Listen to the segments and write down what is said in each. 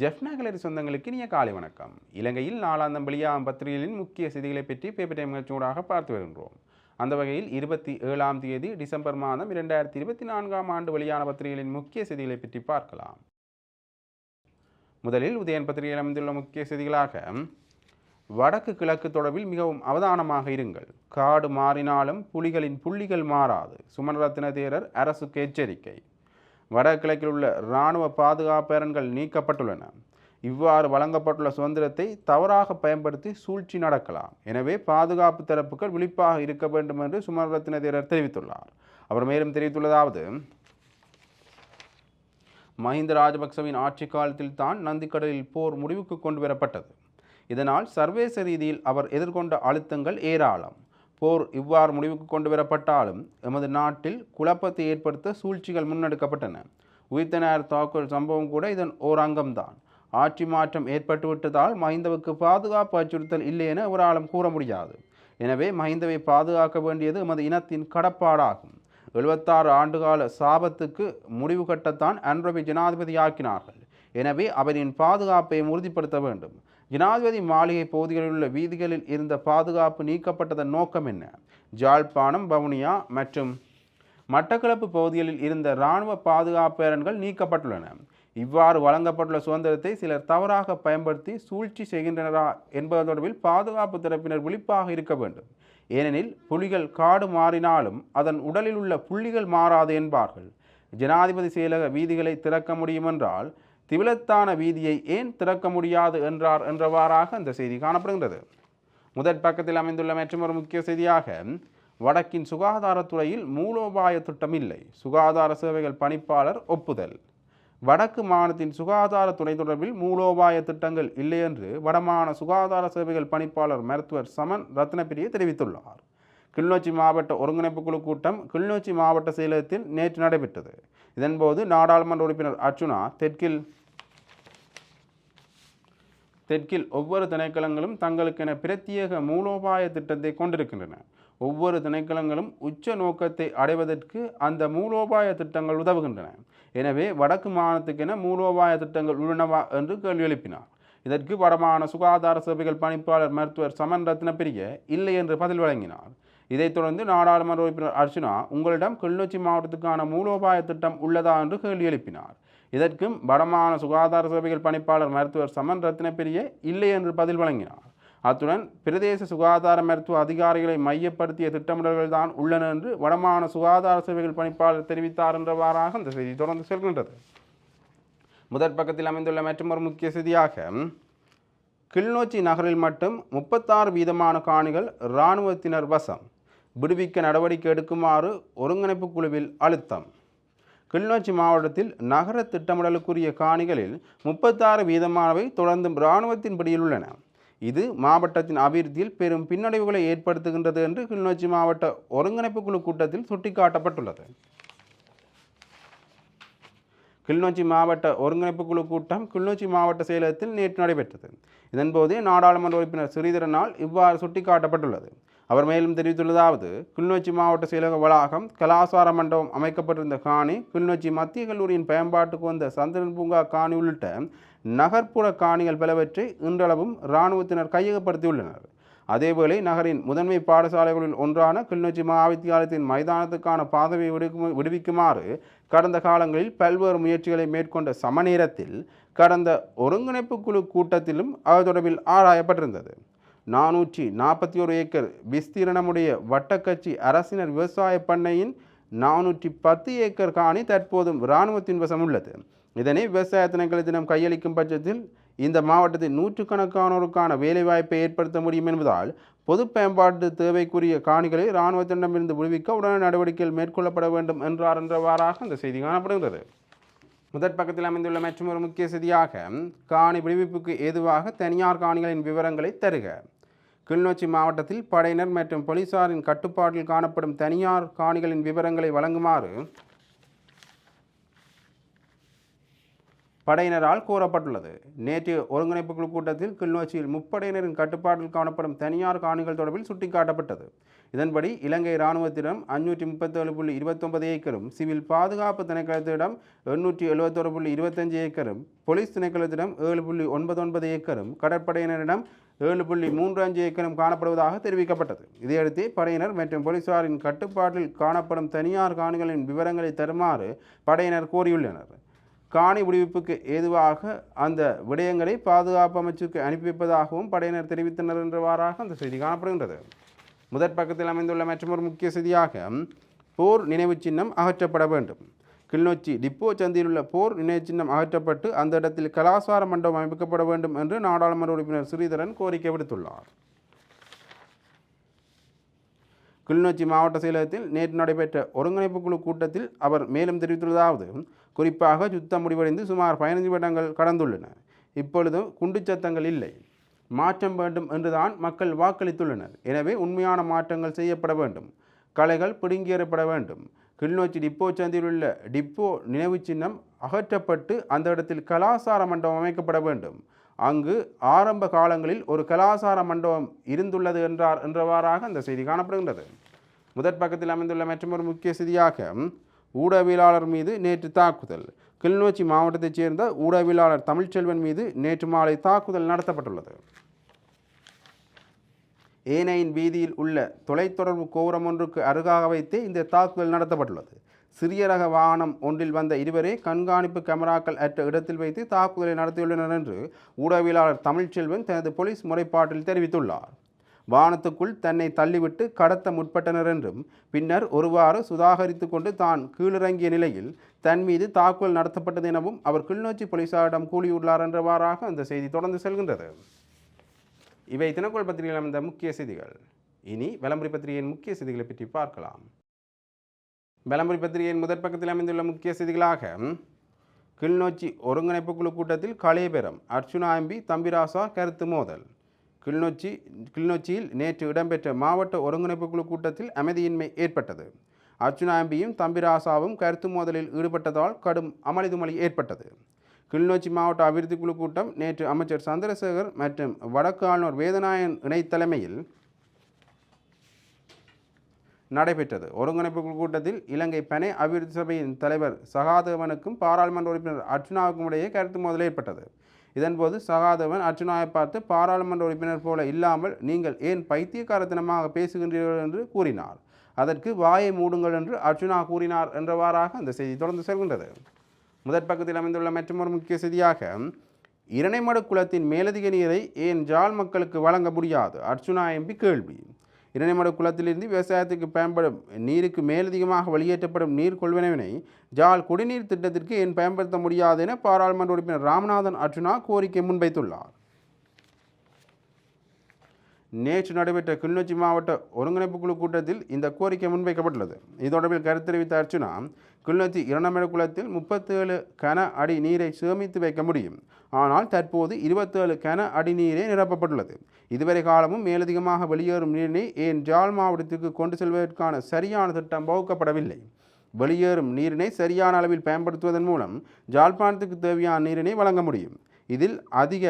ஜெஃப்னா கலரி சொந்தங்களுக்கு இனிய காலை வணக்கம். இலங்கையில் நாளாந்தம் வெளியாகும் பத்திரிகைகளின் முக்கிய செய்திகளை பற்றி பேப்பர் டைம் நிகழ்ச்சியோடாக பார்த்து வருகின்றோம். அந்த வகையில் இருபத்தி ஏழாம் தேதி டிசம்பர் மாதம் இரண்டாயிரத்தி இருபத்தி நான்காம் ஆண்டு வெளியான பத்திரிகைகளின் முக்கிய செய்திகளை பற்றி பார்க்கலாம். முதலில் உதயன் பத்திரிகையில் அமைந்துள்ள முக்கிய செய்திகளாக வடக்கு கிழக்கு தொடர்பில் மிகவும் அவதானமாக இருங்கள். காடு மாறினாலும் புலிகளின் புள்ளிகள் மாறாது. சுமன்ரத்ன தேரர் அரசுக்கு எச்சரிக்கை. வடகிழக்கில் உள்ள இராணுவ பாதுகாப்பேரன்கள் நீக்கப்பட்டுள்ளன. இவ்வாறு வழங்கப்பட்டுள்ள சுதந்திரத்தை தவறாக பயன்படுத்தி சூழ்ச்சி நடக்கலாம். எனவே பாதுகாப்பு தரப்புகள் விழிப்பாக இருக்க வேண்டும் என்று சுமரத்ன தேரர் தெரிவித்துள்ளார். அவர் மேலும் தெரிவித்துள்ளதாவது மஹிந்த ராஜபக்சவின் ஆட்சி காலத்தில் தான் நந்திக்கடலில் போர் முடிவுக்கு கொண்டு வரப்பட்டது. இதனால் சர்வேச ரீதியில் அவர் எதிர்கொண்ட அழுத்தங்கள் ஏராளம். போர் இவ்வாறு முடிவுக்கு கொண்டு வரப்பட்டாலும் எமது நாட்டில் குழப்பத்தை ஏற்படுத்த சூழ்ச்சிகள் முன்னெடுக்கப்பட்டன. உயிர்த்தனார் தாக்குதல் சம்பவம் கூட இதன் ஓர் அங்கம்தான் ஆட்சி மாற்றம் ஏற்பட்டுவிட்டதால் மஹிந்தவுக்கு பாதுகாப்பு அச்சுறுத்தல் இல்லை என அவராலும் கூற முடியாது. எனவே மஹிந்தவை பாதுகாக்க வேண்டியது எமது இனத்தின் கடப்பாடாகும். எழுபத்தாறு ஆண்டுகால சாபத்துக்கு முடிவு கட்டத்தான் அன்ரபி ஜனாதிபதி ஆக்கினார்கள் எனவே அவரின் பாதுகாப்பை உறுதிப்படுத்த வேண்டும். ஜனாதிபதி மாளிகை பகுதிகளில் உள்ள வீதிகளில் இருந்த பாதுகாப்பு நீக்கப்பட்டதன் நோக்கம் என்ன? ஜாழ்ப்பாணம் வவுனியா மற்றும் மட்டக்களப்பு பகுதிகளில் இருந்த இராணுவ பாதுகாப்பேரன்கள் நீக்கப்பட்டுள்ளன. இவ்வாறு வழங்கப்பட்டுள்ள சுதந்திரத்தை சிலர் தவறாக பயன்படுத்தி சூழ்ச்சி செய்கின்றனரா என்பது தொடர்பில் பாதுகாப்பு தரப்பினர் விழிப்பாக இருக்க வேண்டும். ஏனெனில் புலிகள் காடு மாறினாலும் அதன் உடலில் உள்ள புள்ளிகள் மாறாது என்பார்கள். ஜனாதிபதி செயலக வீதிகளை திறக்க முடியுமென்றால் திவிலத்தான வீதியை ஏன் திறக்க முடியாது என்றார் என்றவாறாக அந்த செய்தி காணப்படுகின்றது. முதற் பக்கத்தில் அமைந்துள்ள மற்றொரு முக்கிய செய்தியாக வடக்கின் சுகாதாரத்துறையில் மூலோபாய திட்டம் இல்லை சுகாதார சேவைகள் பணிப்பாளர் ஒப்புதல். வடக்கு மாநிலத்தின் சுகாதாரத்துறை தொடர்பில் மூலோபாய திட்டங்கள் இல்லை என்று வடமாகாண சுகாதார சேவைகள் பணிப்பாளர் மருத்துவர் சமன் ரத்னபிரிய தெரிவித்துள்ளார். கிளிநொச்சி மாவட்ட ஒருங்கிணைப்பு குழு கூட்டம் கிளிநொச்சி மாவட்ட செயலகத்தில் நேற்று நடைபெற்றது. இதன்போது நாடாளுமன்ற உறுப்பினர் அர்ச்சுனா தெற்கில் தெற்கில் ஒவ்வொரு திணைக்களங்களும் தங்களுக்கென பிரத்யேக மூலோபாய திட்டத்தை கொண்டிருக்கின்றன. ஒவ்வொரு திணைக்களங்களும் உச்ச நோக்கத்தை அடைவதற்கு அந்த மூலோபாய திட்டங்கள் உதவுகின்றன. எனவே வடக்கு மாநிலத்துக்கென மூலோபாய திட்டங்கள் உள்ளனவா என்று கேள்வி எழுப்பினார். இதற்கு வடமான சுகாதார சேவைகள் பணிப்பாளர் மருத்துவர் சமன் ரத்னப்பிரிய இல்லை என்று பதில் வழங்கினார். இதைத் தொடர்ந்து நாடாளுமன்ற உறுப்பினர் அர்ச்சுனா உங்களிடம் கிளிநொச்சி மாவட்டத்துக்கான மூலோபாய திட்டம் உள்ளதா? என்று கேள்வி எழுப்பினார். இதற்கும் வடமான சுகாதார சேவைகள் பணிப்பாளர் மருத்துவர் சமன் ரத்னப்பிரிய இல்லை என்று பதில் வழங்கினார். அத்துடன் பிரதேச சுகாதார மருத்துவ அதிகாரிகளை மையப்படுத்திய திட்டமிடல்கள் தான் உள்ளன என்று வடமான சுகாதார சேவைகள் பணிப்பாளர் தெரிவித்தார் என்றவாறாக அந்த செய்தி தொடர்ந்து செல்கின்றது. முதற் பக்கத்தில் அமைந்துள்ள மற்றொரு முக்கிய செய்தியாக கிளிநொச்சி நகரில் மட்டும் முப்பத்தாறு வீதமான காணிகள் இராணுவத்தினர் வசம். விடுவிக்க நடவடிக்கை எடுக்குமாறு ஒருங்கிணைப்பு குழுவில் அழுத்தம். கிளிநொச்சி மாவட்டத்தில் நகர திட்டமிடலுக்குரிய காணிகளில் முப்பத்தாறு வீதமானவை தொடர்ந்தும் இராணுவத்தின் பிடியில் உள்ளன. இது மாவட்டத்தின் அபிவிருத்தியில் பெரும் பின்னடைவுகளை ஏற்படுத்துகின்றது என்று கிளிநொச்சி மாவட்ட ஒருங்கிணைப்பு குழு கூட்டத்தில் சுட்டிக்காட்டப்பட்டுள்ளது. கிளிநொச்சி மாவட்ட ஒருங்கிணைப்பு குழு கூட்டம் கிளிநொச்சி மாவட்ட செயலகத்தில் நேற்று நடைபெற்றது. இதன்போது நாடாளுமன்ற உறுப்பினர் ஸ்ரீதரனால் இவ்வாறு சுட்டிக்காட்டப்பட்டுள்ளது. அவர் மேலும் தெரிவித்துள்ளதாவது கிளிநொச்சி மாவட்ட செயலக வளாகம் கலாசார மண்டபம் அமைக்கப்பட்டிருந்த காணி கிளிநொச்சி மத்திய கல்லூரியின் பயன்பாட்டுக்கு வந்த சந்திரன் பூங்கா காணி உள்ளிட்ட நகர்ப்புற காணிகள் பலவற்றை இன்றளவும் இராணுவத்தினர் கையகப்படுத்தியுள்ளனர். அதேவேளை நகரின் முதன்மை பாடசாலைகளில் ஒன்றான கிளிநொச்சி மகாவித்தியாலயத்தின் மைதானத்துக்கான பாதவை விடுவிக்குமாறு கடந்த காலங்களில் பல்வேறு முயற்சிகளை மேற்கொண்ட சமநேரத்தில் கடந்த ஒருங்கிணைப்பு குழு கூட்டத்திலும் அது தொடர்பில் ஆராயப்பட்டிருந்தது. நானூற்றி நாற்பத்தி ஒரு ஏக்கர் விஸ்தீரணமுடைய வட்டக்கட்சி அரசினர் விவசாய பண்ணையின் நானூற்றி பத்து ஏக்கர் காணி தற்போதும் இராணுவத்தின் வசம் உள்ளது. இதனை விவசாய தினம் கையளிக்கும் பட்சத்தில் இந்த மாவட்டத்தில் நூற்றுக்கணக்கானோருக்கான வேலைவாய்ப்பை ஏற்படுத்த முடியும் என்பதால் பொது பயன்பாட்டு தேவைக்குரிய காணிகளை இராணுவத்திடமிருந்து விடுவிக்க உடனடி நடவடிக்கைகள் மேற்கொள்ளப்பட வேண்டும் என்றார் என்றவாறாக அந்த செய்தி காணப்படுகிறது முதற் பக்கத்தில் அமைந்துள்ள மற்றொரு முக்கிய செய்தியாக காணி விடுவிப்புக்கு ஏதுவாக தனியார் காணிகளின் விவரங்களை தருக. கிளிநொச்சி மாவட்டத்தில் படையினர் மற்றும் போலீசாரின் கட்டுப்பாட்டில் காணப்படும் தனியார் காணிகளின் விவரங்களை வழங்குமாறு படையினரால் கூறப்பட்டுள்ளது நேற்று ஒருங்கிணைப்பு குழு கூட்டத்தில் கிளிநொச்சியில் முப்படையினரின் கட்டுப்பாட்டில் காணப்படும் தனியார் காணிகள் தொடர்பில் சுட்டிக்காட்டப்பட்டது. இதன்படி இலங்கை இராணுவத்திடம் அஞ்சூற்றி முப்பத்தேழு புள்ளி இருபத்தொன்பது ஏக்கரும் சிவில் பாதுகாப்பு திணைக்களத்திடம் எண்ணூற்றி எழுபத்தொரு புள்ளி இருபத்தஞ்சு ஏக்கரும் போலீஸ் திணைக்களத்திடம் ஏழு புள்ளி ஒன்பது ஒன்பது ஏக்கரும் கடற்படையினரிடம் ஏழு புள்ளி மூன்று அஞ்சு ஏக்கரும் காணப்படுவதாக தெரிவிக்கப்பட்டது. இதையடுத்து படையினர் மற்றும் போலீசாரின் கட்டுப்பாட்டில் காணப்படும் தனியார் காணிகளின் விவரங்களை தருமாறு படையினர் கோரியுள்ளனர். காணி விடுவிப்புக்கு ஏதுவாக அந்த விடயங்களை பாதுகாப்பு அமைச்சுக்கு அனுப்பி வைப்பதாகவும் படையினர் தெரிவித்தனர் என்றவாறாக அந்த செய்தி காணப்படுகின்றது. முதற் பக்கத்தில் அமைந்துள்ள மற்றொரு முக்கிய செய்தியாக போர் நினைவு சின்னம் அகற்றப்பட வேண்டும். கிளிநொச்சி டிப்போ சந்தியில் உள்ள போர் நினைவுச் சின்னம் அகற்றப்பட்டு அந்த இடத்தில் கலாசார மண்டபம் அமைக்கப்பட வேண்டும் என்று நாடாளுமன்ற உறுப்பினர் ஸ்ரீதரன் கோரிக்கை விடுத்துள்ளார். கிளிநொச்சி மாவட்ட செயலகத்தில் நேற்று நடைபெற்ற ஒருங்கிணைப்பு குழு கூட்டத்தில் அவர் மேலும் தெரிவித்துள்ளதாவது குறிப்பாக யுத்தம் முடிவடைந்து சுமார் பதினைந்து வருடங்கள் கடந்துள்ளன. இப்பொழுது குண்டு சத்தங்கள் இல்லை. மாற்றம் வேண்டும் என்றுதான் மக்கள் வாக்களித்துள்ளனர். எனவே உண்மையான மாற்றங்கள் செய்யப்பட வேண்டும். கலைகள் பிடுங்கியறப்பட வேண்டும். கிளிநொச்சி டிப்போ சந்தியில் உள்ள டிப்போ நினைவு சின்னம் அகற்றப்பட்டு அந்த இடத்தில் கலாசார மண்டபம் அமைக்கப்பட வேண்டும். அங்கு ஆரம்ப காலங்களில் ஒரு கலாசார மண்டபம் இருந்துள்ளது என்றார் என்றவாறாக அந்த செய்தி காணப்படுகின்றது. முதற் பக்கத்தில் அமைந்துள்ள மற்றொரு முக்கிய செய்தியாக ஊடகவியலாளர் மீது நேற்று தாக்குதல். கிளிநொச்சி மாவட்டத்தைச் சேர்ந்த ஊடகவியலாளர் தமிழ்ச்செல்வன் மீது நேற்று மாலை தாக்குதல் நடத்தப்பட்டுள்ளது. ஏனையின் வீதியில் உள்ள தொலைத்தொடர்பு கோபுரம் ஒன்றுக்கு அருகாக வைத்தே இந்த தாக்குதல் நடத்தப்பட்டுள்ளது. சிறிய ரக வாகனம் ஒன்றில் வந்த இருவரே கண்காணிப்பு கேமராக்கள் அற்ற இடத்தில் வைத்து தாக்குதலை நடத்தியுள்ளனர் என்று ஊடகவியலாளர் தமிழ்ச்செல்வன் தனது போலீஸ் முறைப்பாட்டில் தெரிவித்துள்ளார். வானத்துக்குள் தன்னை தள்ளிவிட்டு கடத்த முற்பட்டனர் என்றும் பின்னர் ஒருவாறு சுதாகரித்து கொண்டு தான் கீழிறங்கிய நிலையில் தன் மீது தாக்குதல் நடத்தப்பட்டது எனவும் அவர் கிளிநொச்சி போலீசாரிடம் கூறியுள்ளார் என்றவாறாக அந்த செய்தி தொடர்ந்து செல்கின்றது. இவை தினக்குள் பத்திரிகையில் அமைந்த முக்கிய செய்திகள். இனி விளம்பரி பத்திரிகையின் முக்கிய செய்திகளை பற்றி பார்க்கலாம். விளம்பரி பத்திரிகையின் முதற் பக்கத்தில் அமைந்துள்ள முக்கிய செய்திகளாக கிளிநொச்சி ஒருங்கிணைப்பு குழு கூட்டத்தில் கலேபெரம் அர்ச்சுனா எம்பி தம்பிராசா கருத்து மோதல் கிளிநொச்சி கிளிநொச்சியில் நேற்று இடம்பெற்ற மாவட்ட ஒருங்கிணைப்பு குழு கூட்டத்தில் அமைதியின்மை ஏற்பட்டது. அர்ச்சுனாம்பியும் தம்பிராசாவும் கருத்து மோதலில் ஈடுபட்டதால் கடும் அமளிதுமளி ஏற்பட்டது. கிளிநொச்சி மாவட்ட அபிவிருத்தி குழு கூட்டம் நேற்று அமைச்சர் சந்திரசேகர் மற்றும் வடக்கு ஆளுநர் வேதநாயன் இணைத்தலைமையில் நடைபெற்றது. ஒருங்கிணைப்பு குழு கூட்டத்தில் இலங்கை பனை அபிவிருத்தி சபையின் தலைவர் சகாதேவனுக்கும் பாராளுமன்ற உறுப்பினர் அர்ச்சுனாவுக்கும் இடையே கருத்து மோதல் ஏற்பட்டது. இதன்போது சகாதேவன் அர்ஜுனாவை பார்த்து பாராளுமன்ற உறுப்பினர் போல இல்லாமல் நீங்கள் ஏன் பைத்தியக்காரத்தனமாக பேசுகின்றீர்கள்? என்று கூறினார். அதற்கு வாயை மூடுங்கள் என்று அர்ச்சுனா கூறினார் என்றவாறாக அந்த செய்தி தொடர்ந்து செல்கின்றது. முதற் பக்கத்தில் அமைந்துள்ள மற்றொரு முக்கிய செய்தியாக இரணைமடு குளத்தின் மேலதிக நீரை ஏன் ஜாழ் மக்களுக்கு வழங்க முடியாது? அர்ச்சுனா எம்பி கேள்வி. இரணைமடு குளத்திலிருந்து விவசாயத்துக்கு பயன்படும் நீருக்கு மேலதிகமாக வெளியேற்றப்படும் நீர் கொள்வனவினை ஜால் குடிநீர் திட்டத்திற்கு ஏன் பயன்படுத்த முடியாது என பாராளுமன்ற உறுப்பினர் ராமநாதன் அர்ச்சுனா கோரிக்கை முன்வைத்துள்ளார். நேற்று நடைபெற்ற கிளிநொச்சி மாவட்ட ஒருங்கிணைப்பு குழு கூட்டத்தில் இந்த கோரிக்கை முன்வைக்கப்பட்டுள்ளது. இது தொடர்பில் கருத்து தெரிவித்த அர்ச்சுனா கிளிநொச்சி இரண்டாம் குளத்தில் முப்பத்தேழு கன அடி நீரை சேமித்து வைக்க முடியும். ஆனால் தற்போது இருபத்தேழு கன அடி நீரே நிரப்பப்பட்டுள்ளது. இதுவரை காலமும் மேலதிகமாக வெளியேறும் நீரினை ஏன் ஜாழ் மாவட்டத்திற்கு கொண்டு செல்வதற்கான சரியான திட்டம் வகுக்கப்படவில்லை. வெளியேறும் நீரினை சரியான அளவில் பயன்படுத்துவதன் மூலம் ஜாழ்ப்பாணத்துக்கு தேவையான நீரினை வழங்க முடியும். இதில் அதிக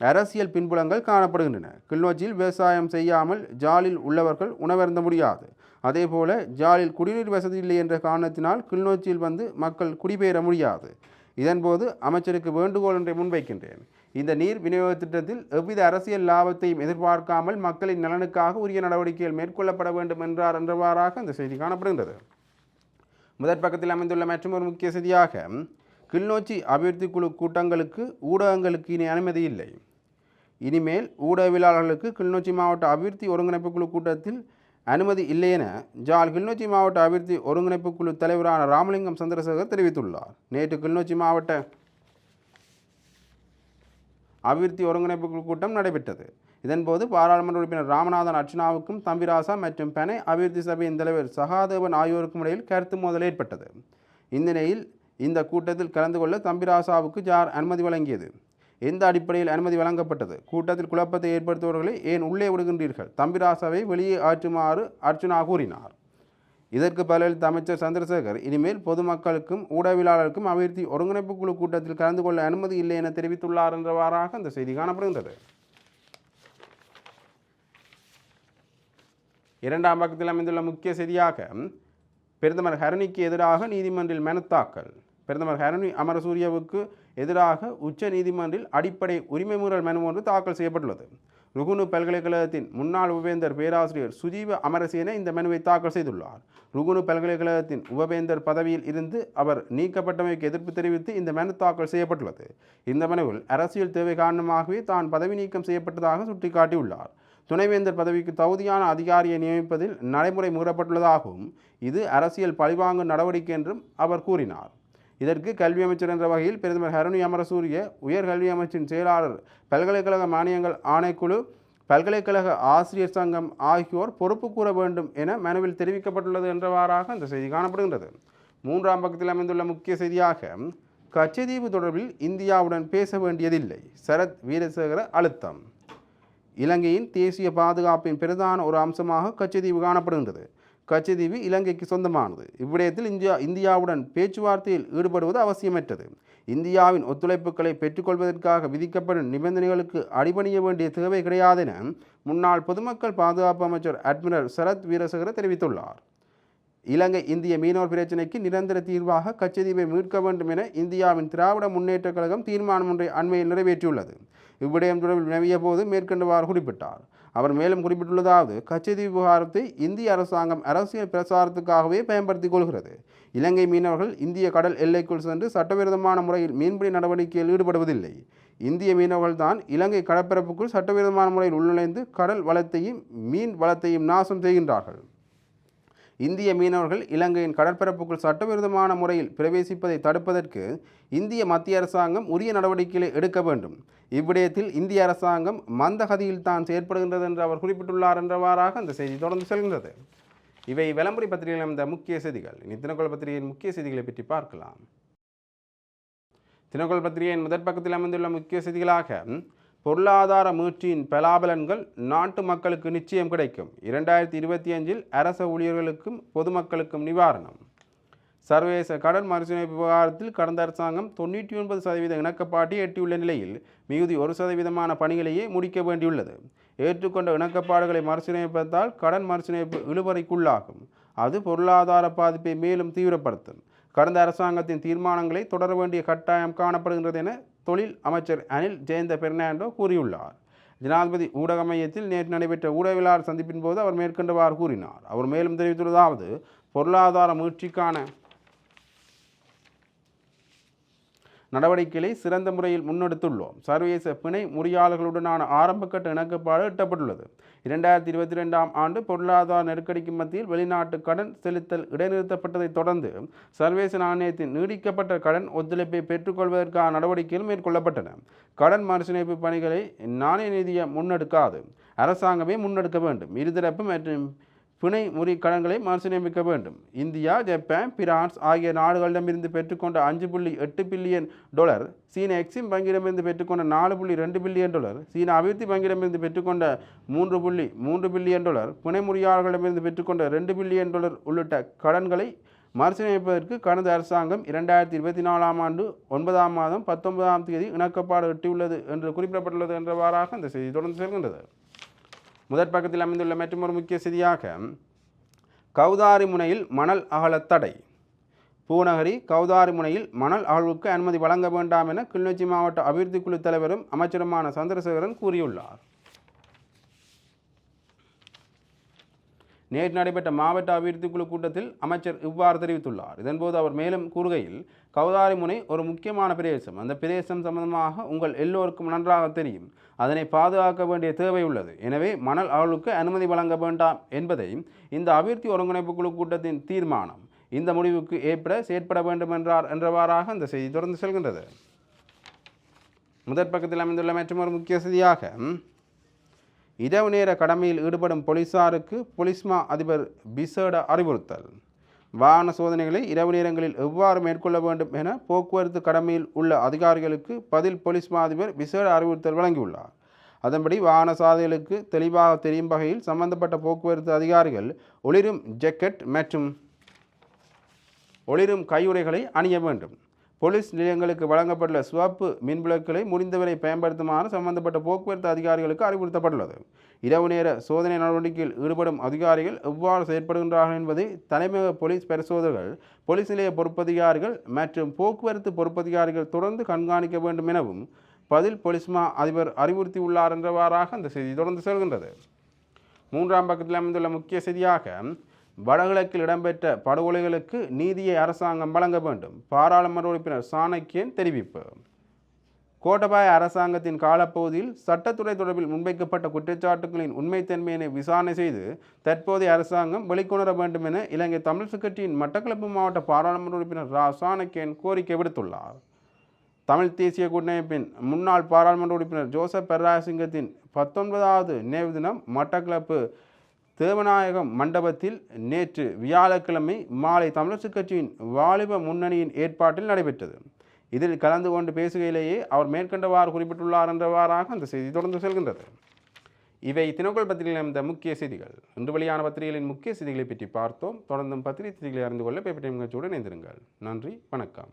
அரசியல் பின்புலங்கள் காணப்படுகின்றன. கிளிநொச்சியில் விவசாயம் செய்யாமல் ஜாலில் உள்ளவர்கள் உணவருந்த முடியாது. அதேபோல ஜாலில் குடிநீர் வசதி இல்லை என்ற காரணத்தினால் கிளிநொச்சியில் வந்து மக்கள் குடிபெயர முடியாது. இதன்போது அமைச்சருக்கு வேண்டுகோள் ஒன்றை முன்வைக்கின்றேன். இந்த நீர் விநியோக திட்டத்தில் எவ்வித அரசியல் லாபத்தையும் எதிர்பார்க்காமல் மக்களின் நலனுக்காக உரிய நடவடிக்கைகள் மேற்கொள்ளப்பட வேண்டும் என்றார் என்றவாறாக இந்த செய்தி காணப்படுகின்றது. முதற் பக்கத்தில் அமைந்துள்ள மற்றொரு முக்கிய செய்தியாக கிளிநொச்சி அபிவிருத்தி குழு கூட்டங்களுக்கு ஊடகங்களுக்கு இனி அனுமதி இல்லை. இனிமேல் ஊடகவியலாளர்களுக்கு கிளிநொச்சி மாவட்ட அபிவிருத்தி ஒருங்கிணைப்பு குழு கூட்டத்தில் அனுமதி இல்லை என ஜாழ் கிளிநொச்சி மாவட்ட அபிவிருத்தி ஒருங்கிணைப்பு குழு தலைவரான ராமலிங்கம் சந்திரசேகர் தெரிவித்துள்ளார். நேற்று கிளிநொச்சி மாவட்ட அபிவிருத்தி ஒருங்கிணைப்பு குழு கூட்டம் நடைபெற்றது. இதன்போது பாராளுமன்ற உறுப்பினர் ராமநாதன் அர்ச்சனாவுக்கும் தம்பிராசா மற்றும் பெனை அபிவிருத்தி சபையின் தலைவர் சகாதேவன் ஆகியோருக்கும் இடையில் கருத்து மோதல் ஏற்பட்டது. இந்த நிலையில் இந்த கூட்டத்தில் கலந்து கொள்ள தம்பிராசாவுக்கு ஜார் அனுமதி வழங்கியது. எந்த அடிப்படையில் அனுமதி வழங்கப்பட்டது? கூட்டத்தில் குழப்பத்தை ஏற்படுத்துபவர்களை ஏன் உள்ளே விடுகின்றீர்கள்? தம்பிராசாவை வெளியே ஆற்றுமாறு அர்ச்சுனா கூறினார். இதற்கு பதிலளித்த அமைச்சர் சந்திரசேகர் இனிமேல் பொதுமக்களுக்கும் ஊடகவியலாளருக்கும் அபிவிருத்தி ஒருங்கிணைப்பு குழு கூட்டத்தில் கலந்து கொள்ள அனுமதி இல்லை என தெரிவித்துள்ளார் என்றவாறாக அந்த செய்தி காணப்படுகின்றது. இரண்டாம் பக்கத்தில் அமைந்துள்ள முக்கிய செய்தியாக பிரதமர் ஹரணிக்கு எதிராக நீதிமன்றில் மனு தாக்கல். பிரதமர் ஹரணி அமரசூரியவுக்கு எதிராக உச்ச நீதிமன்றில் அடிப்படை உரிமை மீறல் மனு ஒன்று தாக்கல் செய்யப்பட்டுள்ளது. ருகுனு பல்கலைக்கழகத்தின் முன்னாள் உபவேந்தர் பேராசிரியர் சுஜீவ அமரசேன இந்த மனுவை தாக்கல் செய்துள்ளார். ருகுனு பல்கலைக்கழகத்தின் உபவேந்தர் பதவியில் இருந்து அவர் நீக்கப்பட்டமைக்கு எதிர்ப்பு தெரிவித்து இந்த மனு தாக்கல் செய்யப்பட்டுள்ளது. இந்த மனுவில் அரசியல் தேவை காரணமாகவே தான் பதவி நீக்கம் செய்யப்பட்டதாக சுட்டிக்காட்டியுள்ளார். துணைவேந்தர் பதவிக்கு தகுதியான அதிகாரியை நியமிப்பதில் நடைமுறை மீறப்பட்டுள்ளதாகவும் இது அரசியல் பழிவாங்கும் நடவடிக்கை என்றும் அவர் கூறினார். இதற்கு கல்வி அமைச்சர் என்ற வகையில் பிரதமர் ஹரணி அமரசூரிய உயர் கல்வி அமைச்சின் செயலாளர் பல்கலைக்கழக மானியங்கள் ஆணைக்குழு பல்கலைக்கழக ஆசிரியர் சங்கம் ஆகியோர் பொறுப்பு கூற வேண்டும் என மனுவில் தெரிவிக்கப்பட்டுள்ளது என்றவாறாக அந்த செய்தி காணப்படுகின்றது. மூன்றாம் பக்கத்தில் அமைந்துள்ள முக்கிய செய்தியாக கச்சதீவு தொடர்பில் இந்தியாவுடன் பேச வேண்டியதில்லை. சரத் வீரசேகர அழுத்தம். இலங்கையின் தேசிய பாதுகாப்பின் பிரதான ஒரு அம்சமாக கச்சதீவு காணப்படுகின்றது. கச்சதீவு இலங்கைக்கு சொந்தமானது. இவ்விடயத்தில் இந்தியா இந்தியாவுடன் பேச்சுவார்த்தையில் ஈடுபடுவது அவசியமற்றது. இந்தியாவின் ஒத்துழைப்புகளை பெற்றுக்கொள்வதற்காக விதிக்கப்படும் நிபந்தனைகளுக்கு அடிபணிய வேண்டிய தேவை கிடையாதென முன்னாள் பொதுமக்கள் பாதுகாப்பு அமைச்சர் அட்மிரல் சரத் வீரசேகர தெரிவித்துள்ளார். இலங்கை இந்திய மீனவர் பிரச்சினைக்கு நிரந்தர தீர்வாக கச்சதீவை மீட்க வேண்டும் என இந்தியாவின் திராவிட முன்னேற்றக் கழகம் தீர்மானம் ஒன்றை அண்மையில் நிறைவேற்றியுள்ளது. இவ்விடயம் தொடர்பில் வினவிய போது மேற்கண்டவாறு குறிப்பிட்டார். அவர் மேலும் குறிப்பிட்டுள்ளதாவது கச்சதீவு விவகாரத்தை இந்திய அரசாங்கம் அரசியல் பிரசாரத்துக்காகவே பயன்படுத்திக் கொள்கிறது. இலங்கை மீனவர்கள் இந்திய கடல் எல்லைக்குள் சென்று சட்டவிரோதமான முறையில் மீன்பிடி நடவடிக்கையில் ஈடுபடுவதில்லை. இந்திய மீனவர்கள் தான் இலங்கை கடற்பரப்புக்குள் சட்டவிரோதமான முறையில் உள்நுழைந்து கடல் வளத்தையும் மீன் வளத்தையும் நாசம் செய்கின்றார்கள். இந்திய மீனவர்கள் இலங்கையின் கடற்பரப்புக்குள் சட்டவிரோதமான முறையில் பிரவேசிப்பதை தடுப்பதற்கு இந்திய மத்திய அரசாங்கம் உரிய நடவடிக்கைகளை எடுக்க வேண்டும். இவ்விடயத்தில் இந்திய அரசாங்கம் மந்தகதியில் தான் செயற்படுகின்றது என்று அவர் குறிப்பிட்டுள்ளார் என்றவாறாக அந்த செய்தி தொடர்ந்து செல்கின்றது. இவை விளம்பரி பத்திரிகையில் அமைந்த முக்கிய செய்திகள். இனி தினக்குள் பத்திரிகையின் முக்கிய செய்திகளை பற்றி பார்க்கலாம். தினக்குள் பத்திரிகையின் முதற் பக்கத்தில் அமைந்துள்ள முக்கிய செய்திகளாக பொருளாதார மீட்சியின் பலாபலன்கள் நாட்டு மக்களுக்கு நிச்சயம் கிடைக்கும். இரண்டாயிரத்தி இருபத்தி அஞ்சில் அரச ஊழியர்களுக்கும் பொதுமக்களுக்கும் நிவாரணம். சர்வதேச கடன் மறுசீரமைப்பு விவகாரத்தில் கடந்த அரசாங்கம் தொண்ணூற்றி ஒன்பது சதவீத இணக்கப்பாட்டை எட்டியுள்ள நிலையில் மிகுதி ஒரு சதவீதமான பணிகளையே முடிக்க வேண்டியுள்ளது. ஏற்றுக்கொண்ட இணக்கப்பாடுகளை மறுசீரமைப்பதால் கடன் மறுசீரமைப்பு இழுபறைக்குள்ளாகும். அது பொருளாதார பாதிப்பை மேலும் தீவிரப்படுத்தும். கடந்த அரசாங்கத்தின் தீர்மானங்களை தொடர வேண்டிய கட்டாயம் காணப்படுகின்றது என தொழில் அமைச்சர் அனில் ஜெயந்த பெர்னாண்டோ கூறியுள்ளார். ஜனாதிபதி ஊடக மையத்தில் நேற்று நடைபெற்ற ஊடகவியலாளர் சந்திப்பின் போது அவர் மேற்கொண்டவாறு கூறினார். அவர் மேலும் தெரிவித்துள்ளதாவது பொருளாதார முயற்சிக்கான நடவடிக்கைகளை சிறந்த முறையில் முன்னெடுத்துள்ளோம். சர்வதேச பிணை முறியாளர்களுடனான ஆரம்பக்கட்ட இணக்கப்பாடு எட்டப்பட்டுள்ளது. இரண்டாயிரத்தி இருபத்தி ரெண்டாம் ஆண்டு பொருளாதார நெருக்கடிக்கு மத்தியில் வெளிநாட்டு கடன் செலுத்தல் இடைநிறுத்தப்பட்டதைத் தொடர்ந்து சர்வதேச நாணயத்தின் நீடிக்கப்பட்ட கடன் ஒத்துழைப்பை பெற்றுக்கொள்வதற்கான நடவடிக்கைகள் மேற்கொள்ளப்பட்டன. கடன் மறுசீரமைப்பு பணிகளை நாணய நிதியம் முன்னெடுக்காது. அரசாங்கமே முன்னெடுக்க வேண்டும். இருதரப்பு மற்றும் பிணை முறி கடன்களை மறுசீரமைக்க வேண்டும். இந்தியா ஜப்பான் பிரான்ஸ் ஆகிய நாடுகளிடமிருந்து பெற்றுக்கொண்ட அஞ்சு புள்ளி எட்டு பில்லியன் டாலர் சீன எக்ஸிம் வங்கியிடமிருந்து பெற்றுக்கொண்ட நாலு புள்ளி ரெண்டு பில்லியன் டாலர் சீன அபிவிருத்தி வங்கியிடமிருந்து பெற்றுக்கொண்ட மூன்று புள்ளி மூன்று பில்லியன் டாலர் பிணை முறியாளர்களிடமிருந்து பெற்றுக்கொண்ட ரெண்டு பில்லியன் டாலர் உள்ளிட்ட கடன்களை மறுசீரமைப்பதற்கு கடந்த அரசாங்கம் இரண்டாயிரத்தி இருபத்தி நாலாம் ஆண்டு ஒன்பதாம் மாதம் பத்தொன்பதாம் தேதி இணக்கப்பாடு எட்டியுள்ளது என்று குறிப்பிடப்பட்டுள்ளது என்றவாறாக அந்த செய்தி தொடர்ந்து செல்கின்றது. முதற் பக்கத்தில் அமைந்துள்ள மற்றொரு முக்கிய செய்தியாக கௌதாரி முனையில் மணல் அகலத் தடை. பூநகரி கௌதாரி முனையில் மணல் அகழ்வுக்கு அனுமதி வழங்க வேண்டாம் என கிளிநொச்சி மாவட்ட அபிவிருத்தி குழு தலைவரும் அமைச்சருமான சந்திரசேகரன் கூறியுள்ளார். நேற்று நடைபெற்ற மாவட்ட அபிவிருத்தி குழு கூட்டத்தில் அமைச்சர் இவ்வாறு தெரிவித்துள்ளார். இதன்போது அவர் மேலும் கூறுகையில் கௌதாரி முனை ஒரு முக்கியமான பிரதேசம் அந்த பிரதேசம் சம்பந்தமாக உங்கள் எல்லோருக்கும் நன்றாக தெரியும். அதனை பாதுகாக்க வேண்டிய தேவை உள்ளது. எனவே மணல் அவளுக்கு அனுமதி வழங்க வேண்டாம் என்பதை இந்த அபிவிருத்தி ஒருங்கிணைப்பு குழு கூட்டத்தின் தீர்மானம் இந்த முடிவுக்கு ஏற்பட செயற்பட வேண்டும் என்றார் என்றவாறாக அந்த செய்தி தொடர்ந்து செல்கின்றது. முதற் பக்கத்தில் அமைந்துள்ள மற்றொரு முக்கிய செய்தியாக இரவு நேர கடமையில் ஈடுபடும் போலீசாருக்கு பொலிஸ்மா அதிபர் பிசேட அறிவுறுத்தல். வாகன சோதனைகளை இரவு நேரங்களில் எவ்வாறு மேற்கொள்ள வேண்டும் என போக்குவரத்து கடமையில் உள்ள அதிகாரிகளுக்கு பதில் போலீஸ் மா அதிபர் விசேட அறிவுறுத்தல் வழங்கியுள்ளார். அதன்படி வாகன சாதைகளுக்கு தெளிவாக தெரியும் வகையில் சம்பந்தப்பட்ட போக்குவரத்து அதிகாரிகள் ஒளிரும் ஜெக்கெட் மற்றும் ஒளிரும் கையுறைகளை அணிய வேண்டும். போலீஸ் நிலையங்களுக்கு வழங்கப்பட்டுள்ள சிவப்பு மின்விளக்குகளை முடிந்தவரை பயன்படுத்துமாறு சம்பந்தப்பட்ட போக்குவரத்து அதிகாரிகளுக்கு அறிவுறுத்தப்பட்டுள்ளது. இரவு நேர சோதனை நடவடிக்கையில் ஈடுபடும் அதிகாரிகள் எவ்வாறு செயற்படுகின்றார்கள் என்பதை தலைமையக போலீஸ் பரிசோதகர்கள் போலீஸ் நிலைய பொறுப்பதிகாரிகள் மற்றும் போக்குவரத்து பொறுப்பதிகாரிகள் தொடர்ந்து கண்காணிக்க வேண்டும் எனவும் பதில் போலீஸ் மா அதிபர் அறிவுறுத்தியுள்ளார் என்றவாறாக அந்த செய்தி தொடர்ந்து செல்கின்றது. மூன்றாம் பக்கத்தில் அமைந்துள்ள முக்கிய செய்தியாக வடகிழக்கில் இடம்பெற்ற படுகொலைகளுக்கு நீதியை அரசாங்கம் வழங்க வேண்டும். பாராளுமன்ற உறுப்பினர் சாணக்கியன் தெரிவிப்பு. கோட்டபாய அரசாங்கத்தின் காலப்பகுதியில் சட்டத்துறை தொடர்பில் முன்வைக்கப்பட்ட குற்றச்சாட்டுகளின் உண்மைத்தன்மையினை விசாரணை செய்து தற்போதைய அரசாங்கம் வெளிக்கொணர வேண்டும் என இலங்கை தமிழ் கட்சியின் மட்டக்களப்பு மாவட்ட பாராளுமன்ற உறுப்பினர் ரா. கோரிக்கை விடுத்துள்ளார். தமிழ் தேசிய கூட்டமைப்பின் முன்னாள் பாராளுமன்ற உறுப்பினர் ஜோசப் பெர்ராசிங்கத்தின் பத்தொன்பதாவது நினைவு தினம் மட்டக்களப்பு தேவநாயகம் மண்டபத்தில் நேற்று வியாழக்கிழமை மாலை தமிழரசுக் கட்சியின் வாலிப முன்னணியின் ஏற்பாட்டில் நடைபெற்றது. இதில் கலந்து கொண்டு பேசுகையிலேயே அவர் மேற்கண்டவாறு குறிப்பிட்டுள்ளார் என்றவாறாக அந்த செய்தி தொடர்ந்து செல்கின்றது. இவை தினக்குள் பத்திரிகையில் அமைந்த முக்கிய செய்திகள். இன்று வெளியான பத்திரிகைகளின் முக்கிய செய்திகளை பற்றி பார்த்தோம். தொடர்ந்தும் பத்திரிகை செய்திகளை அறிந்து கொள்ள பேப்பர் டைம் நிகழ்ச்சியுடன் இணைந்திருங்கள். நன்றி. வணக்கம்.